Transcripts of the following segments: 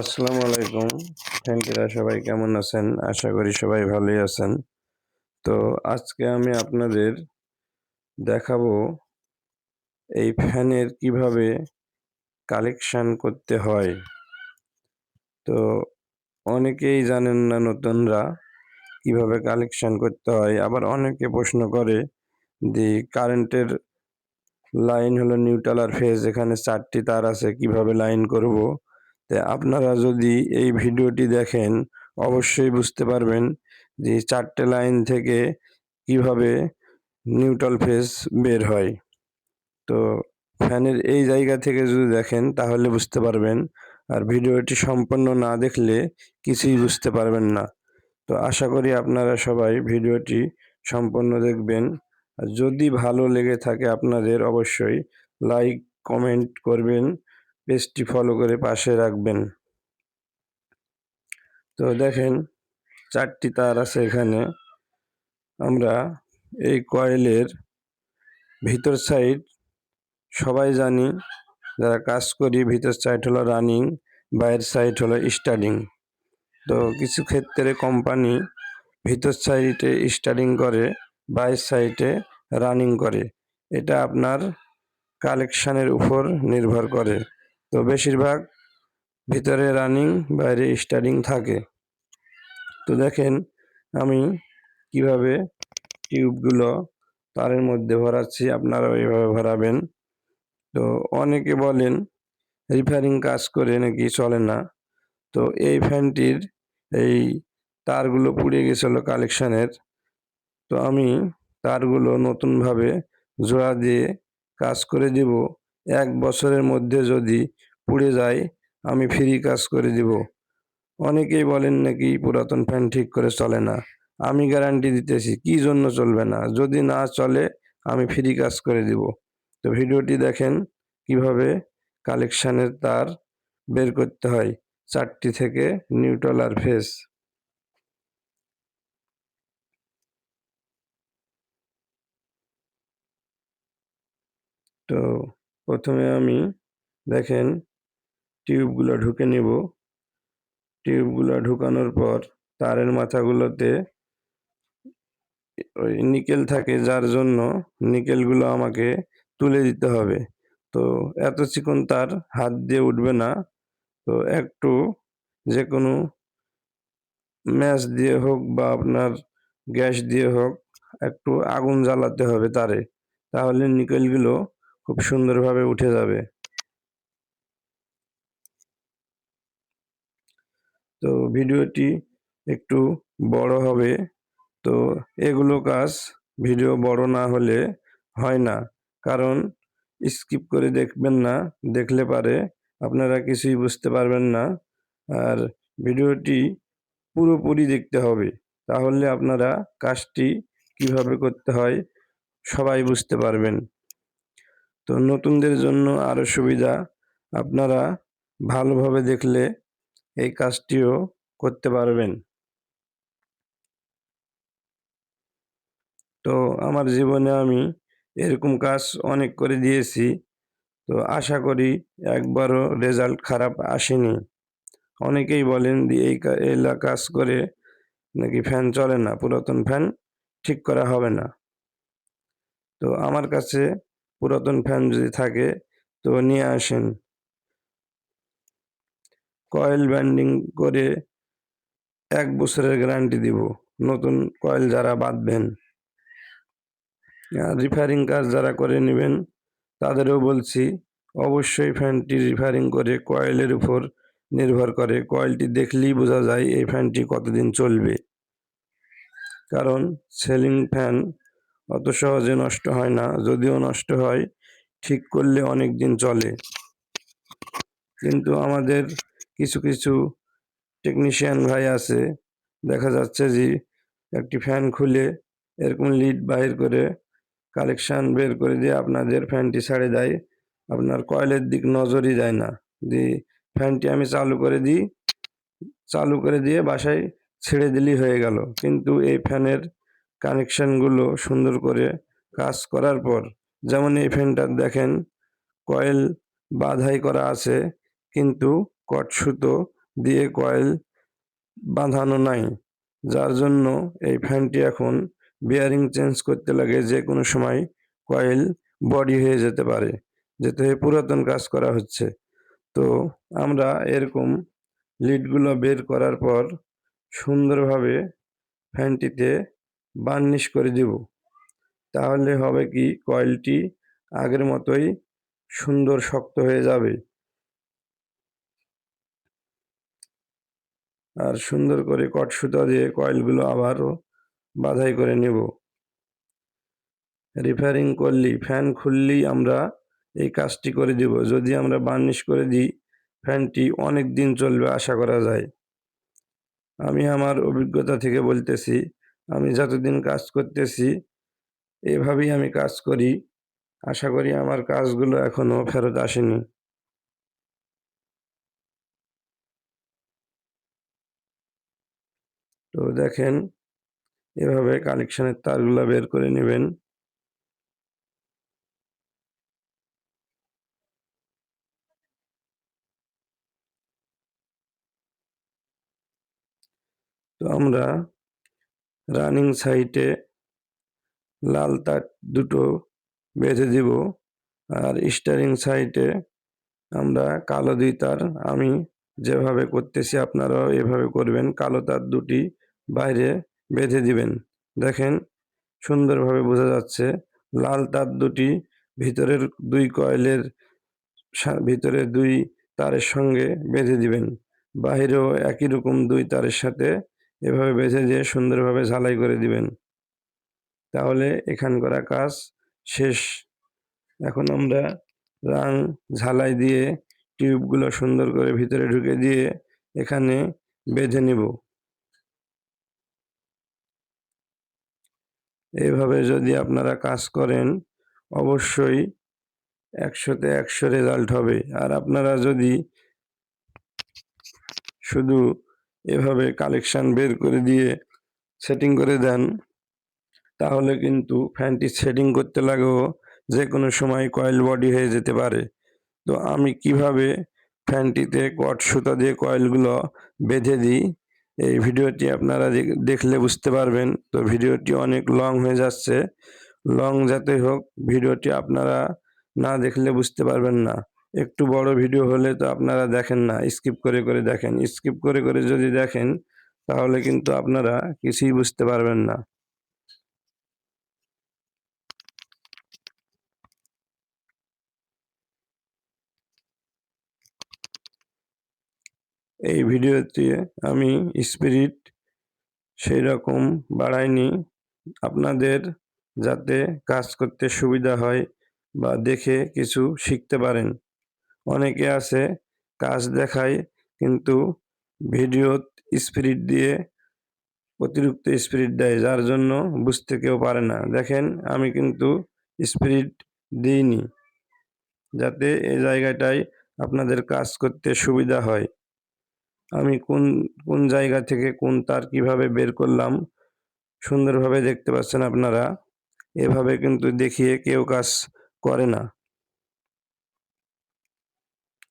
আসসালামু আলাইকুম। ফ্রেন্ডেরা সবাই কেমন আছেন? আশা করি সবাই ভালোই আছেন। তো আজকে আমি আপনাদের দেখাবো এই ফ্যানের কীভাবে কালেকশান করতে হয়। তো অনেকেই জানেন না নতুনরা কীভাবে কালেকশন করতে হয়। আবার অনেকে প্রশ্ন করে যে কারেন্টের লাইন হলো নিউট্রাল আর ফেজ, এখানে চারটি তার আছে, কীভাবে লাইন করব? আপনারা যদি এই ভিডিওটি দেখেন, অবশ্যই বুঝতে পারবেন যে চারটে লাইন থেকে কীভাবে নিউট্রাল ফেস বের হয়। তো ফ্যানের এই জায়গা থেকে যদি দেখেন, তাহলে বুঝতে পারবেন। আর ভিডিওটি সম্পূর্ণ না দেখলে কিছুই বুঝতে পারবেন না। তো আশা করি আপনারা সবাই ভিডিওটি সম্পূর্ণ দেখবেন। আর যদি ভালো লেগে থাকে আপনাদের, অবশ্যই লাইক, কমেন্ট করবেন। পেজটি ফলো করে পাশে রাখবেন। তো দেখেন, চারটি তার আছে এখানে। আমরা এই কয়েলের ভিতর সাইড সবাই জানি, যারা কাজ করি, ভিতর সাইড হলো রানিং বাইরের সাইড হলো স্টার্টিং তো কিছু ক্ষেত্রে কোম্পানি ভিতর সাইডে স্টার্টিং করে, বাইরের সাইডে রানিং করে। এটা আপনার কালেকশানের উপর নির্ভর করে। তো বেশিরভাগ ভিতরে রানিং বাইরে স্টার্টিং থাকে। তো দেখেন আমি কীভাবে টিউবগুলো তারের মধ্যে ভরাচ্ছি আপনারা ওইভাবে ভরাবেন। তো অনেকে বলেন রিফারিং কাজ করে নাকি চলে না? তো এই ফ্যানটির এই তারগুলো পুড়ে গেছিল কালেকশানের তো আমি তারগুলো নতুনভাবে জোড়া দিয়ে কাজ করে দিব। এক বছরের মধ্যে যদি পুড়ে যায়, আমি ফ্রি কাজ করে দিব। অনেকেই বলেন নাকি পুরাতন ফ্যান ঠিক করে চলে না। আমি গ্যারান্টি দিতেছি, কি জন্য চলবে না? যদি না চলে, আমি ফ্রি কাজ করে দিব। তো ভিডিওটি দেখেন কীভাবে কালেকশানের তার বের করতে হয়। চারটি থেকে নিউট্রাল আর ফেস। তো প্রথমে আমি দেখেন টিউবগুলো ঢুকে নেব। টিউবগুলো ঢুকানোর পর তারের মাথাগুলোতে ওই নিকেল থাকে, যার জন্য নিকেলগুলো আমাকে তুলে দিতে হবে। তো এত চিকন তার হাত দিয়ে উঠবে না। তো একটু যে কোনো ম্যাচ দিয়ে হোক বা আপনার গ্যাস দিয়ে হোক, একটু আগুন জ্বালাতে হবে তারে। তাহলে নিকেলগুলো খুব সুন্দরভাবে উঠে যাবে। তো ভিডিওটি একটু বড় হবে। তো এগুলো কাজ ভিডিও বড় না হলে হয় না। কারণ স্কিপ করে দেখবেন না, দেখলে পারে। আপনারা কিছুই বুঝতে পারবেন না। আর ভিডিওটি পুরোপুরি দেখতে হবে। তাহলে আপনারা কাজটি কীভাবে করতে হয় সবাই বুঝতে পারবেন। তো নতুনদের জন্য আরও সুবিধা। আপনারা ভালোভাবে দেখলে এই কাজটিও করতে পারবেন। তো আমার জীবনে আমি এরকম কাজ অনেক করে দিয়েছি। তো আশা করি একবারও রেজাল্ট খারাপ আসেনি। অনেকেই বলেন এই এলা কাজ করে নাকি ফ্যান চলে না, পুরাতন ফ্যান ঠিক করা হবে না। তো আমার কাছে পুরাতন ফ্যান যদি থাকে, তো নিয়ে আসেন। কয়েল ব্যান্ডিং করে এক বছরের গ্যারান্টি দিব, নতুন কয়েল যারা বাঁধবেন। রিফারিং কাজ যারা করে নেবেন, তাদেরও বলছি, অবশ্যই ফ্যানটি রিফারিং করে কয়েলের উপর নির্ভর করে। কয়েলটি দেখলেই বোঝা যায় এই ফ্যানটি কতদিন চলবে। কারণ সেলিং ফ্যান অত সহজে নষ্ট হয় না, যদিও নষ্ট হয়, ঠিক করলে অনেক দিন চলে। কিন্তু আমাদের কিছু কিছু টেকনিশিয়ান ভাই আছে, দেখা যাচ্ছে যে একটি ফ্যান খুলে এরকম লিড বাইর করে কালেকশান বের করে দিয়ে আপনাদের ফ্যানটি ছেড়ে দেয়। আপনার কয়েলের দিক নজরই যায় না। যে ফ্যানটি আমি চালু করে দিই, চালু করে দিয়ে বাসায় ছেড়ে দিলেই হয়ে গেল। কিন্তু এই ফ্যানের কানেকশানগুলো সুন্দর করে কাজ করার পর, যেমন এই ফ্যানটার দেখেন কয়েল বাঁধাই করা আছে, কিন্তু কট সুতো দিয়ে কয়েল বাঁধানো নাই। যার জন্য এই ফ্যানটি এখন বিয়ারিং চেঞ্জ করতে লাগে যে কোনো সময় কয়েল বডি হয়ে যেতে পারে যেতে হয়ে পুরাতন কাজ করা হচ্ছে। তো আমরা এরকম লিডগুলো বের করার পর সুন্দরভাবে ফ্যানটিতে বার্নিশ করে দেব। তাহলে হবে কি, কয়েলটি আগের মতোই সুন্দর শক্ত হয়ে যাবে। আর সুন্দর করে কট সুতা দিয়ে কয়েলগুলো আবারও বাধাই করে নেব। রিপেয়ারিং করলি ফ্যান খুললেই আমরা এই কাজটি করে দিব। যদি আমরা বার্নিশ করে দিই, ফ্যানটি অনেক দিন চলবে আশা করা যায়। আমি আমার অভিজ্ঞতা থেকে বলতেছি আমি যতদিন কাজ করতেছি, এভাবেই আমি কাজ করি। আশা করি আমার কাজগুলো এখনও ফেরত আসেনি। তো দেখেন, এভাবে কানেকশনের তারগুলো বের করে নেবেন। তো আমরা রানিং সাইটে লাল তার দুটো বেঁধে দিব আর স্টারিং সাইটে আমরা কালো দুই তার। আমি যেভাবে করতেছি আপনারাও এভাবে করবেন, কালো তার দুটি বাইরে বেঁধে দিবেন। দেখেন, সুন্দরভাবে বোঝা যাচ্ছে, লাল তার দুটি ভিতরের দুই কয়েলের ভিতরে দুই তারের সঙ্গে বেঁধে দিবেন। বাহিরেও একই রকম দুই তারের সাথে এভাবে বেঁধে দিয়ে সুন্দরভাবে ঝালাই করে দিবেন, তাহলে এখান করা কাজ শেষ। এখন আমরা রাং ঝালাই দিয়ে টিউবগুলো সুন্দর করে ভিতরে ঢুকে দিয়ে এখানে বেঁধে নিব। এইভাবে যদি আপনারা কাজ করেন, অবশ্যই একশোতে একশো রেজাল্ট হবে। আর আপনারা যদি শুধু এভাবে কালেকশান বের করে দিয়ে সেটিং করে দেন, তাহলে কিন্তু ফ্যানটি সেটিং করতে লাগেও যে কোনো সময় কয়েল বডি হয়ে যেতে পারে। তো আমি কীভাবে ফ্যানটিতে কট সুতা দিয়ে কয়েলগুলো বেঁধে দিই, এই ভিডিওটি আপনারা দেখলে বুঝতে পারবেন। তো ভিডিওটি অনেক লং হয়ে যাচ্ছে লং যাতে হোক, ভিডিওটি আপনারা না দেখলে বুঝতে পারবেন না। একটু বড় ভিডিও হলে তো আপনারা দেখেন না স্কিপ করে করে দেখেন। স্কিপ করে করে যদি দেখেন, তাহলে কিন্তু আপনারা কিছুই বুঝতে পারবেন না। এই ভিডিওতে আমি স্পিরিট সেই রকম বাড়াইনি। আপনাদের যাতে কাজ করতে সুবিধা হয় বা দেখে কিছু শিখতে পারেন। অনেকে আছে কাজ দেখায়, কিন্তু ভিডিও স্পিরিট দিয়ে অতিরিক্ত স্পিরিট দেয়, যার জন্য বুঝতে কেউ পারে না। দেখেন, আমি কিন্তু স্পিরিট দিইনি, যাতে এই জায়গাটায় আপনাদের কাজ করতে সুবিধা হয়। আমি কোন কোন জায়গা থেকে কোন তার কীভাবে বের করলাম, সুন্দরভাবে দেখতে পাচ্ছেন আপনারা, এভাবে কিন্তু দেখিয়ে কেউ কাজ করে না।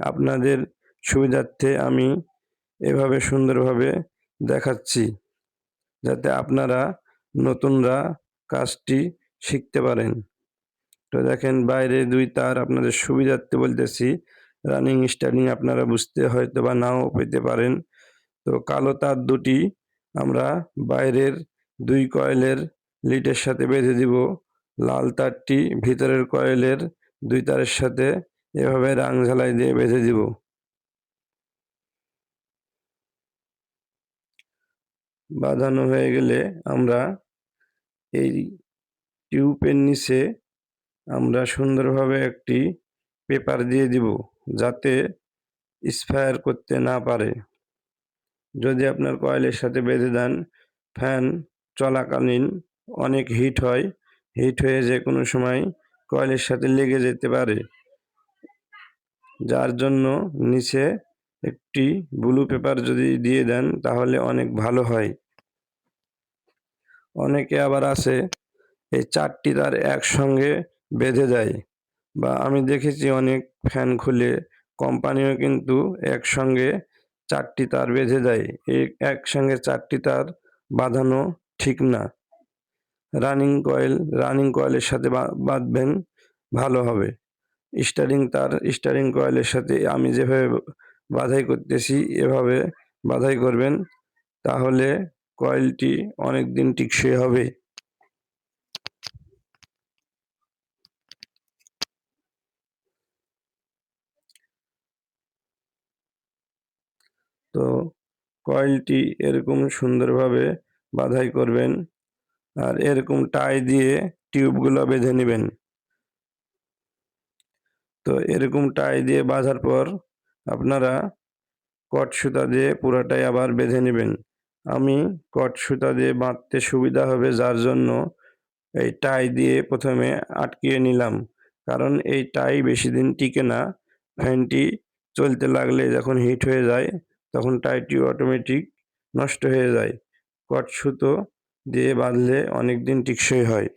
আপনাদের সুবিধার্থে আমি এভাবে সুন্দরভাবে দেখাচ্ছি, যাতে আপনারা নতুনরা কাজটি শিখতে পারেন। তো দেখেন, বাইরে দুই তার আপনাদের সুবিধার্থে বলতেছি, রানিং স্টার্টিং আপনারা বুঝতে হয়তো বা নাও পেতে পারেন। তো কালো তার দুটি আমরা বাইরের দুই কয়েলের লিটের সাথে বেঁধে দিব, লাল তারটি ভিতরের কয়েলের দুই তারের সাথে এভাবে রাং ঝালাই দিয়ে বেঁধে দিব। বাঁধানো হয়ে গেলে আমরা এই টিউবের নিচে আমরা সুন্দরভাবে একটি পেপার দিয়ে দিব যাতে স্পায়ার করতে না পারে। যদি আপনার কয়েলের সাথে বেঁধে দেন, ফ্যান চলাকালীন অনেক হিট হয়। হিট হয়ে যে কোনো সময় কয়েলের সাথে লেগে যেতে পারে। যার জন্য নিচে একটি ব্লু পেপার যদি দিয়ে দেন, তাহলে অনেক ভালো হয়। অনেকে আবার আছে, এই চারটি তার একসঙ্গে বেঁধে দেয়। বা আমি দেখেছি অনেক ফ্যান খুলে কোম্পানিও কিন্তু একসঙ্গে চারটি তার বেঁধে দেয়। একসঙ্গে চারটি তার বাঁধানো ঠিক না। রানিং কয়েল রানিং কয়েলের সাথে বাঁধবেন, ভালো হবে। স্টারিং তার স্টারিং কয়েলের সাথে আমি যেভাবে বাধাই করতেছি, এভাবে বাধাই করবেন, তাহলে কয়েলটি অনেক দিন টিকসই হবে। তো কয়েলটি এরকম সুন্দরভাবে বাধাই করবেন আর এরকম টাই দিয়ে টিউবগুলো বেঁধে নেবেন। তো এরকম টাই দিয়ে বাঁধার পর আপনারা কট সুতা দিয়ে পুরাটাই আবার বেঁধে নেবেন। আমি কট সুতা দিয়ে বাঁধতে সুবিধা হবে যার জন্য এই টাই দিয়ে প্রথমে আটকিয়ে নিলাম। কারণ এই টাই বেশি দিন টিকে না, ফ্যানটি চলতে লাগলে যখন হিট হয়ে যায়, তখন টাইটি অটোমেটিক নষ্ট হয়ে যায়। কট সুতো দিয়ে বাঁধলে অনেক দিন টিকসই হয়।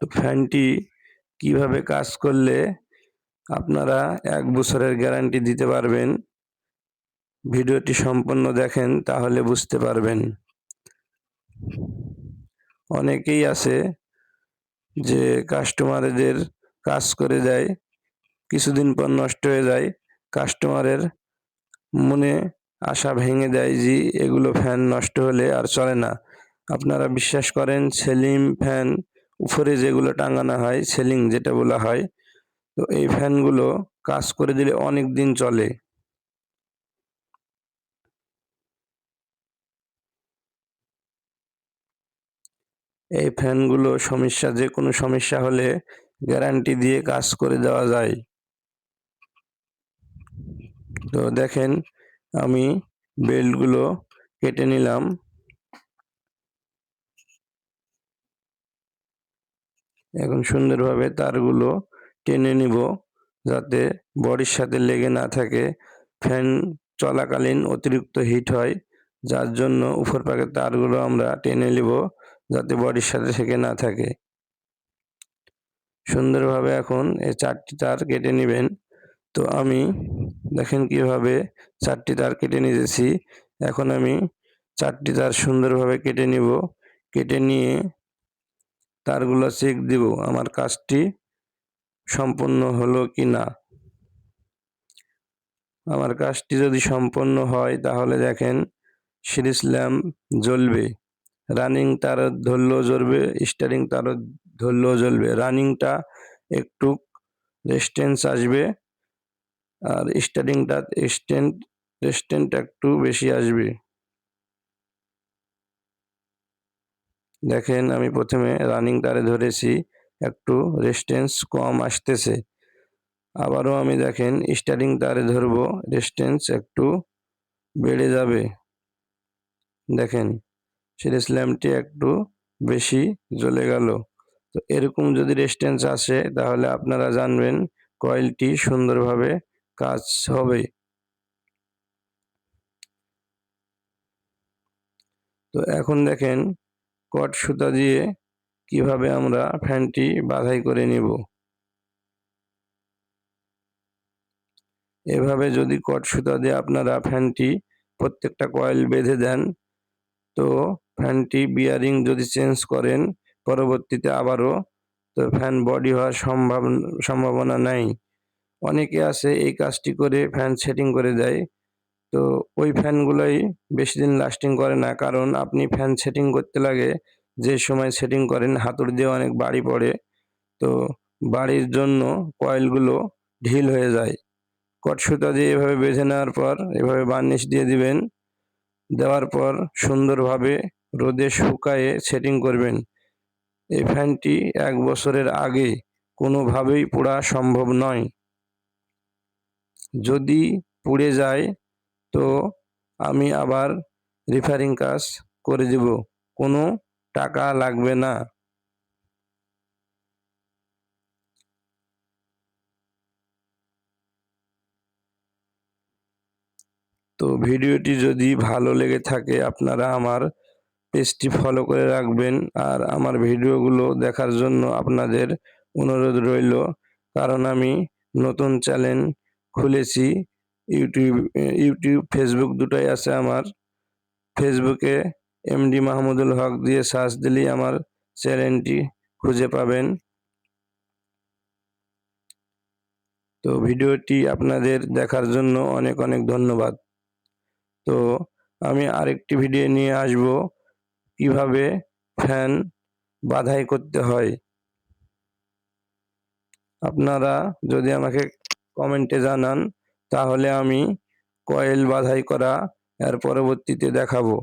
তো ফ্যানটি কীভাবে কাজ করলে আপনারা এক বছরের গ্যারান্টি দিতে পারবেন? ভিডিওটি সম্পূর্ণ দেখেন তাহলে বুঝতে পারবেন। অনেকেই আছে যে কাস্টমারদের কাজ করে দেয়, কিছুদিন পর নষ্ট হয়ে যায়, কাস্টমারের মনে আশা ভেঙে দেয় যে এগুলো ফ্যান নষ্ট হলে আর চলে না। আপনারা বিশ্বাস করেন, সেলিম ফ্যান উপরে যেগুলো টাঙানো হয়, সেলিং যেটা বলা হয়, তো এই ফ্যানগুলো কাজ করে দিলে অনেক দিন চলে। এই ফ্যানগুলো সমস্যা, যে কোনো সমস্যা হলে গ্যারান্টি দিয়ে কাজ করে দেওয়া যায়। তো দেখেন, আমি বেল্টগুলো কেটে নিলাম। এখন সুন্দরভাবে তারগুলো টেনে নিব যাতে বডির সাথে লেগে না থাকে। ফ্যান চলাকালীন অতিরিক্ত হিট হয়, যার জন্য উপর পাকের তারগুলো আমরা টেনে নিব যাতে বডির সাথে থেকে না থাকে। সুন্দরভাবে এখন এই চারটি তার কেটে নেবেন। তো আমি দেখেন কীভাবে চারটি তার কেটে নিয়েছি। এখন আমি চারটি তার সুন্দরভাবে কেটে নিব। কেটে নিয়ে তারগুলো চেক দিব, আমার কাজটি সম্পূর্ণ হলো কি না আমার কাজটি যদি সম্পন্ন হয়, তাহলে দেখেন সিরিজ ল্যাম্প জ্বলবে। রানিং তার ধরলেও জ্বলবে, স্টারিং তারও ধরলেও জ্বলবে। রানিংটা একটু রেস্টেন্স আসবে। আর স্টারিংটা স্ট্যান্ড রেস্টেন্ট একটু বেশি আসবে। দেখেন, আমি প্রথমে রানিং তারে ধরেছি, একটু রেস্টেন্স কম আসতেছে। আবারও আমি দেখেন স্টারিং তারে ধরবো রেস্টেন্স একটু বেড়ে যাবে। দেখেন সিরিজ ল্যাম্পটি একটু বেশি জ্বলে গেল। তো এরকম যদি রেস্টেন্স আসে, তাহলে আপনারা জানবেন কয়েলটি সুন্দরভাবে কাজ হবে। তো এখন দেখেন কট সুতা দিয়ে কীভাবে আমরা ফ্যানটি বাধাই করে নিব। এভাবে যদি কট সুতা দিয়ে আপনারা ফ্যানটি প্রত্যেকটা কয়েল বেঁধে দেন, তো ফ্যানটি বিয়ারিং যদি চেঞ্জ করেন, পরবর্তীতে আবারও তো ফ্যান বডি হওয়ার সম্ভাবনা সম্ভাবনা নাই। অনেকে আছে এই কাজটি করে ফ্যান সেটিং করে দেয়। তো ওই ফ্যানগুলোই বেশি দিন লাস্টিং করে না, কারণ আপনি ফ্যান সেটিং করতে লাগে, যে সময় সেটিং করেন, হাতুড়ি দিয়ে অনেক বাড়ি পড়ে। তো বাড়ির জন্য কয়েলগুলো ঢিল হয়ে যায়। কট সুতা দিয়ে এভাবে বেঁধে নেওয়ার পর, এভাবে বার্নিশ দিয়ে দিবেন। দেওয়ার পর সুন্দরভাবে রোদে শুকায়ে সেটিং করবেন। এই ফ্যানটি এক বছরের আগে কোনোভাবেই পোড়া সম্ভব নয়। যদি পুড়ে যায়, তো আমি আবার রিফারিং কাজ করে দেব। কোনো টাকা লাগবে না। তো ভিডিওটি যদি ভালো লেগে থাকে, আপনারা আমার পেজটি ফলো করে রাখবেন। আর আমার ভিডিওগুলো দেখার জন্য আপনাদের অনুরোধ রইল। কারণ আমি নতুন চ্যানেল খুলেছি। ইউটিউব ইউটিউব ফেসবুক দুটোই আছে আমার। ফেসবুকে এমডি মাহমুদুল হক দিয়ে সার্চ দিলেই আমার চ্যানেলটি খুঁজে পাবেন। তো ভিডিওটি আপনাদের দেখার জন্য অনেক অনেক ধন্যবাদ। তো আমি আরেকটি ভিডিও নিয়ে আসব, কীভাবে ফ্যান বাধাই করতে হয়। আপনারা যদি আমাকে কমেন্টে জানান তাহলে আমি কয়েল বাধাই করা এর পরবর্তীতে দেখাবো।